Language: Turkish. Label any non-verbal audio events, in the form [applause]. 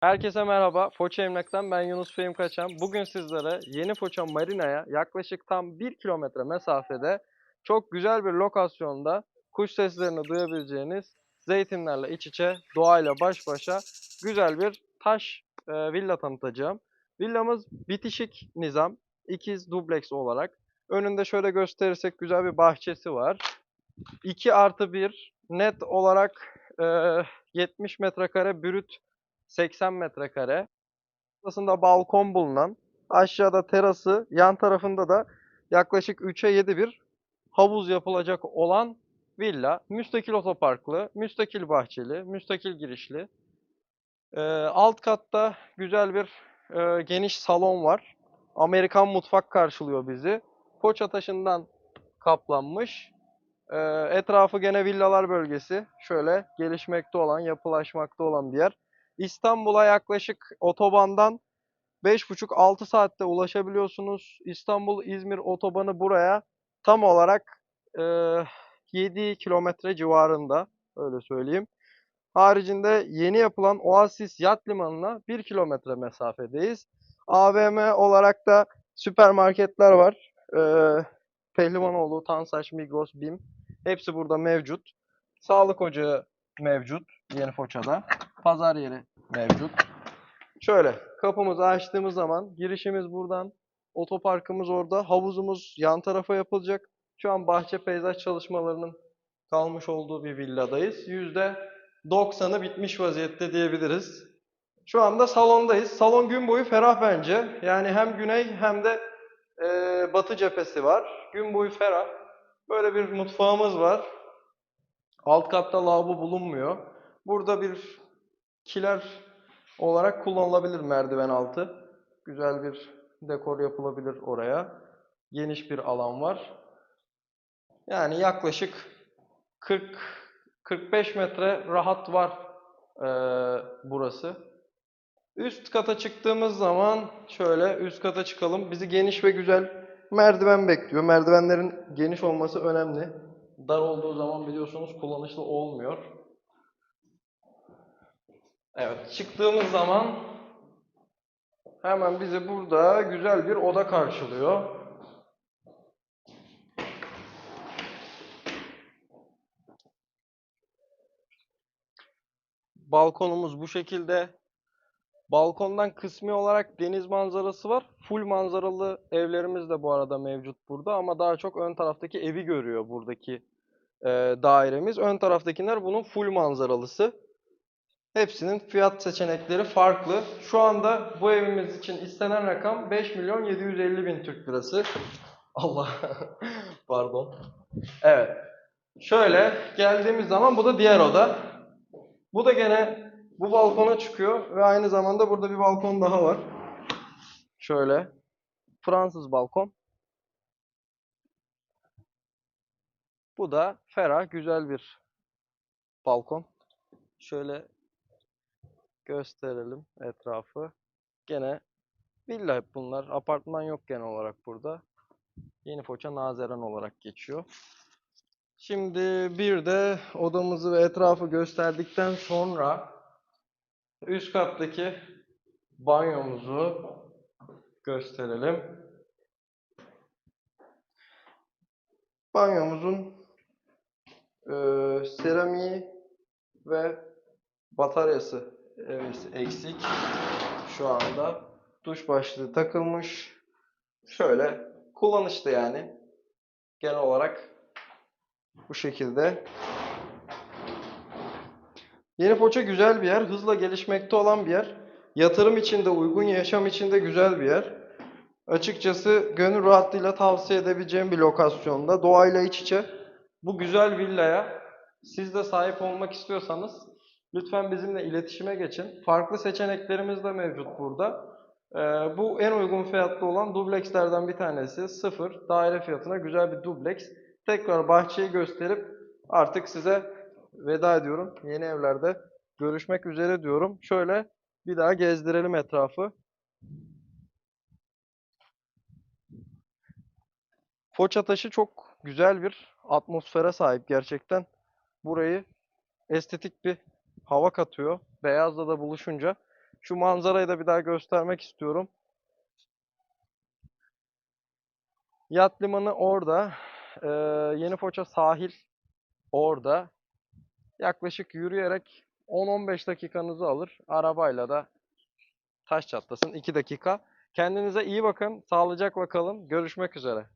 Herkese merhaba. Foça Emlak'tan ben Yunus Fehim Kaçan. Bugün sizlere Yeni Foça Marina'ya yaklaşık tam 1 kilometre mesafede çok güzel bir lokasyonda kuş seslerini duyabileceğiniz zeytinlerle iç içe, doğayla baş başa güzel bir taş e, villa tanıtacağım. Villamız bitişik nizam, ikiz dubleks olarak. Önünde şöyle gösterirsek güzel bir bahçesi var. 2 artı 1 net olarak e, 70 metrekare brüt 80 metrekare. Burasında balkon bulunan, aşağıda terası, yan tarafında da yaklaşık 3'e 7 bir havuz yapılacak olan villa. Müstakil otoparklı, müstakil bahçeli, müstakil girişli. Ee, alt katta güzel bir e, geniş salon var. Amerikan mutfak karşılıyor bizi. Foça taşından kaplanmış. Ee, etrafı gene villalar bölgesi. Şöyle gelişmekte olan, yapılaşmakta olan bir yer. İstanbul'a yaklaşık otobandan 5,5-6 saatte ulaşabiliyorsunuz. İstanbul-İzmir otobanı buraya tam olarak e, 7 kilometre civarında. Öyle söyleyeyim. Haricinde yeni yapılan Oasis Yat Limanı'na 1 kilometre mesafedeyiz. AVM olarak da süpermarketler var. E, Pehlivanoğlu, Tansaç, Migros, BİM. Hepsi burada mevcut. Sağlık ocağı mevcut Yeni Foça'da. Pazar yeri mevcut. Şöyle kapımızı açtığımız zaman girişimiz buradan. Otoparkımız orada. Havuzumuz yan tarafa yapılacak. Şu an bahçe peyzaj çalışmalarının kalmış olduğu bir villadayız. %90'ı bitmiş vaziyette diyebiliriz. Şu anda salondayız. Salon gün boyu ferah bence. Yani hem güney hem de e, batı cephesi var. Gün boyu ferah. Böyle bir mutfağımız var. Alt katta lavabo bulunmuyor. Burada bir kiler olarak kullanılabilir merdiven altı. Güzel bir dekor yapılabilir oraya. Geniş bir alan var. Yani yaklaşık 40 45 metre rahat var eee, burası. Üst kata çıktığımız zaman şöyle üst kata çıkalım. Bizi geniş ve güzel merdiven bekliyor. Merdivenlerin geniş olması önemli. Dar olduğu zaman biliyorsunuz kullanışlı olmuyor. Evet, çıktığımız zaman hemen bizi burada güzel bir oda karşılıyor. Balkonumuz bu şekilde. Balkondan kısmi olarak deniz manzarası var. Full manzaralı evlerimiz de bu arada mevcut burada ama daha çok ön taraftaki evi görüyor buradaki e, dairemiz. Ön taraftakiler bunun full manzaralısı. Hepsinin fiyat seçenekleri farklı. Şu anda bu evimiz için istenen rakam 5 milyon 750 bin Türk lirası. Allah [laughs] pardon. Evet. Şöyle geldiğimiz zaman bu da diğer oda. Bu da gene bu balkona çıkıyor ve aynı zamanda burada bir balkon daha var. Şöyle. Fransız balkon. Bu da ferah, güzel bir balkon. Şöyle gösterelim etrafı. Gene villa bunlar. Apartman yok genel olarak burada. Yeni Foça Nazeren olarak geçiyor. Şimdi bir de odamızı ve etrafı gösterdikten sonra üst kattaki banyomuzu gösterelim. Banyomuzun eee seramiği ve bataryası evet, eksik şu anda. Duş başlığı takılmış. Şöyle kullanışlı yani. Genel olarak bu şekilde. Yeni Foça güzel bir yer. Hızla gelişmekte olan bir yer. Yatırım için de uygun, yaşam için de güzel bir yer. Açıkçası gönül rahatlığıyla tavsiye edebileceğim bir lokasyonda. Doğayla iç içe. Bu güzel villaya siz de sahip olmak istiyorsanız lütfen bizimle iletişime geçin. Farklı seçeneklerimiz de mevcut burada. Ee, bu en uygun fiyatlı olan dublekslerden bir tanesi. Sıfır daire fiyatına güzel bir dubleks. Tekrar bahçeyi gösterip artık size veda ediyorum. Yeni evlerde görüşmek üzere diyorum. Şöyle bir daha gezdirelim etrafı. Foça taşı çok güzel bir atmosfere sahip gerçekten. Burayı estetik bir hava katıyor. Beyazla da buluşunca Şu manzarayı da bir daha göstermek istiyorum. Yat limanı orada. Ee, Yeni Foça sahil orada. Yaklaşık yürüyerek 10-15 dakikanızı alır. Arabayla da taş çatlasın 2 dakika. Kendinize iyi bakın. Sağlıcakla kalın. Görüşmek üzere.